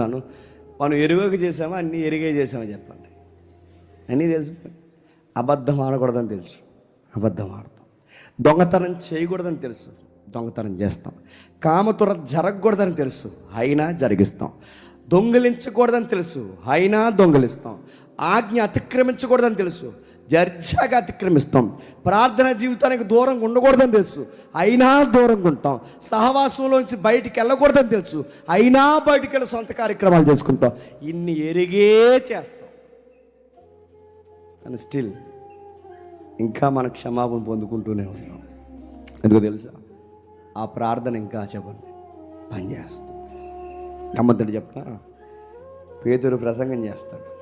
చెప్తున్నాను మనం ఎరుగక చేసామా అన్నీ ఎరిగే చేసామా చెప్పండి. అన్నీ తెలుసు. అబద్ధం ఆడకూడదని తెలుసు. అబద్ధం ఆడతాం. దొంగతనం చేయకూడదని తెలుసు. దొంగతనం చేస్తాం. కామతుర జరగకూడదని తెలుసు. అయినా జరిగిస్తాం. దొంగిలించకూడదని తెలుసు. అయినా దొంగిలిస్తాం. ఆజ్ఞ అతిక్రమించకూడదని తెలుసు. జర్జాగా అతిక్రమిస్తాం. ప్రార్థన జీవితానికి దూరంగా ఉండకూడదని తెలుసు. అయినా దూరంగా ఉంటాం. సహవాసంలోంచి బయటికి వెళ్ళకూడదని తెలుసు. అయినా బయటికి వెళ్ళి సొంత కార్యక్రమాలు చేసుకుంటాం. ఇన్ని ఎరిగే చేస్తాం. కానీ స్టిల్ ఇంకా మన క్షమాపణ పొందుకుంటూనే ఉన్నాం. ఎందుకు తెలుసా? ఆ ప్రార్థన ఇంకా చెప్పండి. పనిచేస్తుంది. గమ్మద్దడు చెప్పిన పేదరు ప్రసంగం చేస్తాడు.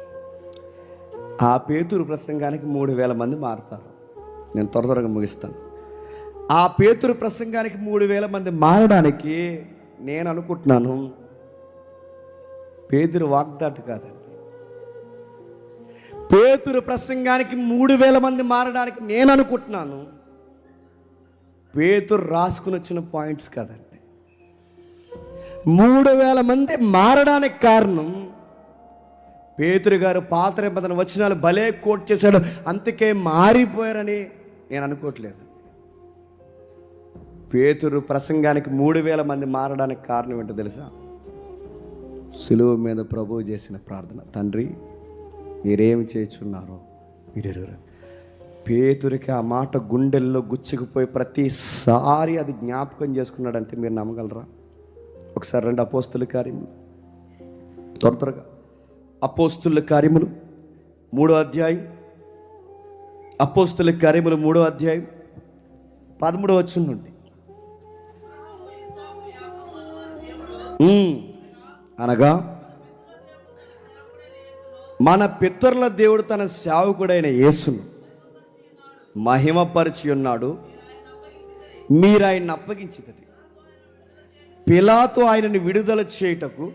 ఆ పేతురు ప్రసంగానికి మూడు వేల మంది మారుతారు. నేను త్వర త్వరగా ముగిస్తాను. ఆ పేతురు ప్రసంగానికి మూడు వేల మంది మారడానికి నేను అనుకుంటున్నాను పేతురు వాగ్దాటు కాదండి. పేతురు ప్రసంగానికి మూడు వేల మంది మారడానికి నేను అనుకుంటున్నాను పేతురు రాసుకుని వచ్చిన పాయింట్స్ కాదండి. మూడు వేల మంది మారడానికి కారణం పేతురు గారు పాత్ర నిబంధన వచనాలు భలే కోట్ చేశాడు. అందుకే మారిపోయారని నేను అనుకోవట్లేదు. పేతురు ప్రసంగానికి మూడు వేల మంది మారడానికి కారణం ఏంటో తెలుసా? సులువు మీద ప్రభువు చేసిన ప్రార్థన. తండ్రి మీరేమి చేస్తున్నారో మీరు పేతురికి ఆ మాట గుండెల్లో గుచ్చుకుపోయి ప్రతిసారి అది జ్ఞాపకం చేసుకున్నాడంటే మీరు నమ్మగలరా? ఒకసారి రెండు అపోస్తుల కార్యం త్వర త్వరగా. అపోస్తుల కార్యములు మూడో అధ్యాయం. అపోస్తుల కార్యములు మూడో అధ్యాయం పదమూడో వచ్చిన నుండి. అనగా మన పితరుల దేవుడు తన సేవకుడైన యేసును మహిమపరిచి ఉన్నాడు. మీరు ఆయన్ని అప్పగించిదటి పిలాతో ఆయనని విడుదల చేయుటకు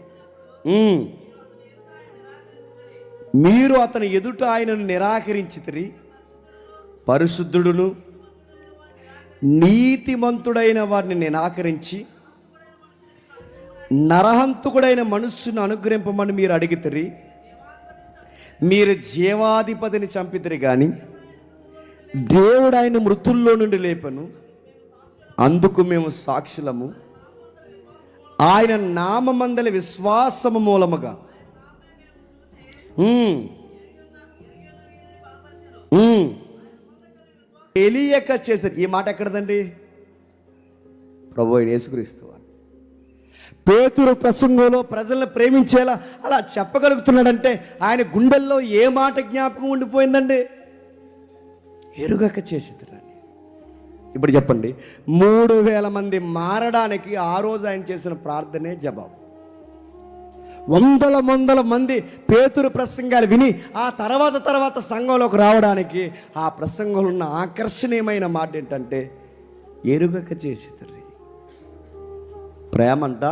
మీరు అతని ఎదుట ఆయనను నిరాకరించితిరి. పరిశుద్ధుడును నీతిమంతుడైన వారిని నిరాకరించి నరహంతుకుడైన మనస్సును అనుగ్రహింపమని మీరు అడిగితిరి. మీరు జీవాధిపతిని చంపితిరి కానీ దేవుడు ఆయన మృతుల్లో నుండి లేపను. అందుకు మేము సాక్షులము. ఆయన నామమందల విశ్వాసము మూలముగా తెలియక చేశారు. ఈ మాట ఎక్కడదండి? ప్రభు యేసుక్రీస్తు పేతురు ప్రసంగంలో ప్రజలను ప్రేమించేలా అలా చెప్పగలుగుతున్నాడంటే ఆయన గుండెల్లో ఏ మాట జ్ఞాపకం ఉండిపోయిందండి? ఎరుగక చేసిద్దని ఇప్పుడు చెప్పండి. మూడు వేల మంది మారడానికి ఆ రోజు ఆయన చేసిన ప్రార్థనే జవాబు. వందల వందల మంది పేతురు ప్రసంగాలు విని ఆ తర్వాత తర్వాత సంఘంలోకి రావడానికి ఆ ప్రసంగంలో ఉన్న ఆకర్షణీయమైన మాట ఏంటంటే ఎరుగక చేసిద్దరు ప్రేమంట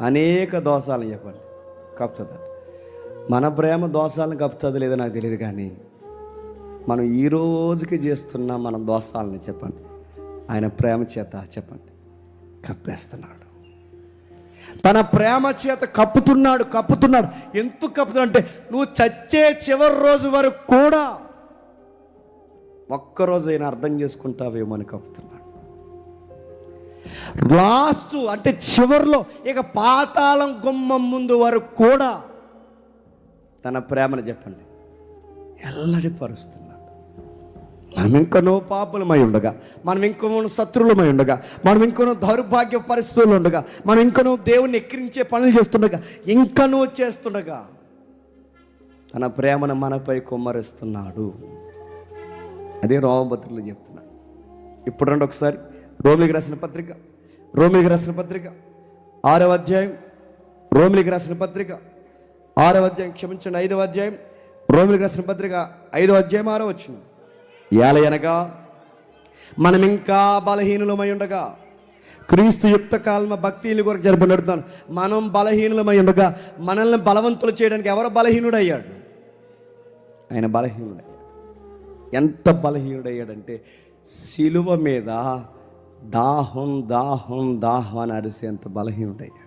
అనేక దోషాలను చెప్పండి. కప్పుతుందట మన ప్రేమ దోషాలను కప్పుతుంది లేదో నాకు తెలియదు కానీ మనం ఈ రోజుకి చేస్తున్న మన దోషాలని చెప్పండి. ఆయన ప్రేమ చేత చెప్పండి. కప్పేస్తున్నాడు. తన ప్రేమ చేత కప్పుతున్నాడు కప్పుతున్నాడు. ఎందుకు కప్పుతున్నాడు అంటే నువ్వు చచ్చే చివరి రోజు వరకు కూడా ఒక్కరోజు అయినా అర్థం చేసుకుంటావేమో అని కప్పుతున్నాడు. లాస్ట్ అంటే చివరిలో ఇక పాతాళం గుమ్మం ముందు వరకు కూడా తన ప్రేమను చెప్పండి. ఎల్లడి పరుస్తున్నాడు. మనం ఇంకనో పాపులమై ఉండగా మనం ఇంకనో శత్రులమై ఉండగా మనం ఇంకనో దౌర్భాగ్య పరిస్థితులు ఉండగా మనం ఇంకనో దేవుణ్ణి ఎక్కిరించే పనులు చేస్తుండగా ఇంకనో చేస్తుండగా తన ప్రేమను మనపై కుమ్మరిస్తున్నాడు. అదే రోమపత్రికలు చెప్తున్నాడు. ఇప్పుడు రండి ఒకసారి. రోమిలికి రాసిన పత్రిక రోమిలికి రాసిన పత్రిక ఆరవ అధ్యాయం రోమిలికి రాసిన పత్రిక ఆరవ అధ్యాయం క్షమించండి ఐదవ అధ్యాయం రోమిలికి రాసిన పత్రిక ఐదవ అధ్యాయం ఆరో వచ్చింది ఏలయనగా మనం ఇంకా బలహీనులమై ఉండగా క్రీస్తు యుక్త కాలమ భక్తిని కొరకు జరపబడుతున్నాను మనం బలహీనులమై ఉండగా మనల్ని బలవంతులు చేయడానికి ఎవరు బలహీనుడయ్యాడు? ఆయన బలహీనుడయ్యాడు. ఎంత బలహీనుడయ్యాడంటే శిలువ మీద దాహం దాహం దాహం అని అరిసేంత బలహీనుడయ్యాడు.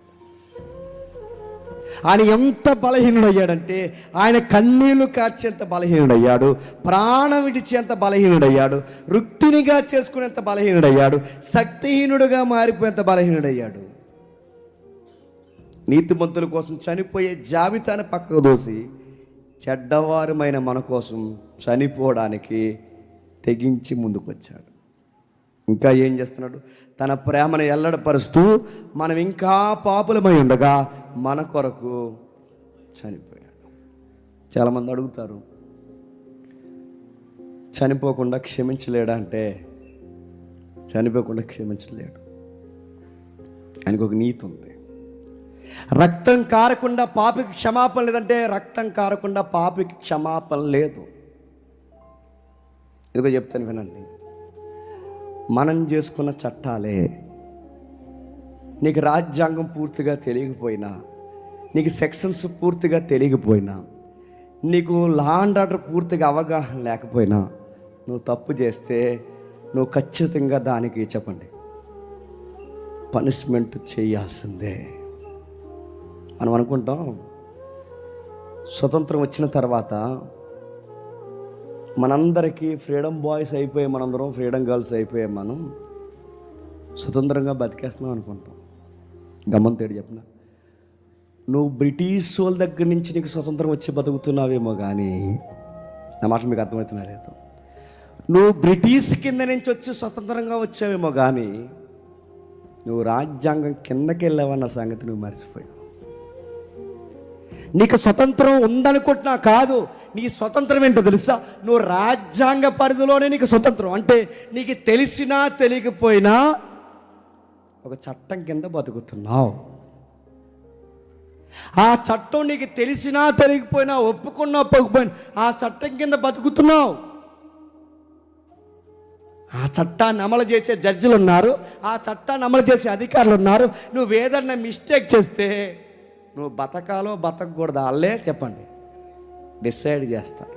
ఆయన ఎంత బలహీనుడయ్యాడంటే ఆయన కన్నీళ్ళు కార్చేంత బలహీనుడయ్యాడు ప్రాణం విడిచేంత బలహీనుడయ్యాడు వృత్తినిగా చేసుకునేంత బలహీనుడయ్యాడు శక్తిహీనుడుగా మారిపోయేంత బలహీనుడయ్యాడు. నీతిమంతుల కోసం చనిపోయే జాబితాను పక్కకు దోసి చెడ్డవారమైన మన కోసం చనిపోవడానికి తెగించి ముందుకొచ్చాడు. ఇంకా ఏం చేస్తున్నాడు? తన ప్రేమను ఎల్లడపరుస్తూ మనం ఇంకా పాపులమై ఉండగా మన కొరకు చనిపోయాడు. చాలామంది అడుగుతారు చనిపోకుండా క్షమించలేడా అంటే చనిపోకుండా క్షమించలేడు. ఆయనకు ఒక నీతి ఉంది. రక్తం కారకుండా పాపికి క్షమాపణ లేదంటే రక్తం కారకుండా పాపికి క్షమాపణ లేదు. ఇదిగో చెప్తాను వినండి. మనం చేసుకున్న చట్టాలే. నీకు రాజ్యాంగం పూర్తిగా తెలియకపోయినా నీకు సెక్షన్స్ పూర్తిగా తెలియకపోయినా నీకు లా అండ్ ఆర్డర్ పూర్తిగా అవగాహన లేకపోయినా నువ్వు తప్పు చేస్తే నువ్వు ఖచ్చితంగా దానికి చెప్పండి. పనిష్మెంట్ చేయాల్సిందే. మనం అనుకుంటాం స్వతంత్రం వచ్చిన తర్వాత మనందరికీ ఫ్రీడమ్ బాయ్స్ అయిపోయి మనందరం ఫ్రీడమ్ గర్ల్స్ అయిపోయాం మనం స్వతంత్రంగా బతికేస్తున్నాం అనుకుంటాం. గమ్మంతేడు చెప్పిన? నువ్వు బ్రిటిష్ వాళ్ళ దగ్గర నుంచి నీకు స్వతంత్రం వచ్చి బతుకుతున్నావేమో కానీ నా మాట మీకు అర్థమవుతున్నా లేదు? నువ్వు బ్రిటిష్ కింద నుంచి వచ్చి స్వతంత్రంగా వచ్చావేమో కానీ నువ్వు రాజ్యాంగం కిందకి వెళ్ళావన్న సంగతి నువ్వు మర్చిపోయావు. నీకు స్వతంత్రం ఉందనుకుంటున్నా కాదు నీ స్వతంత్రం ఏంటో తెలుసా? నువ్వు రాజ్యాంగ పరిధిలోనే నీకు స్వతంత్రం. అంటే నీకు తెలిసినా తెలియకపోయినా ఒక చట్టం కింద బతుకుతున్నావు. ఆ చట్టం నీకు తెలిసినా తెలియకపోయినా ఒప్పుకున్నా ఒప్పుకపోయినా ఆ చట్టం కింద బతుకుతున్నావు. ఆ చట్టాన్ని అమలు చేసే జడ్జిలు ఉన్నారు ఆ చట్టాన్ని అమలు చేసే అధికారులు ఉన్నారు. నువ్వు ఏదన్నా మిస్టేక్ చేస్తే నువ్వు బతకాలో బతకూడదా వాళ్ళే చెప్పండి. డిసైడ్ చేస్తారు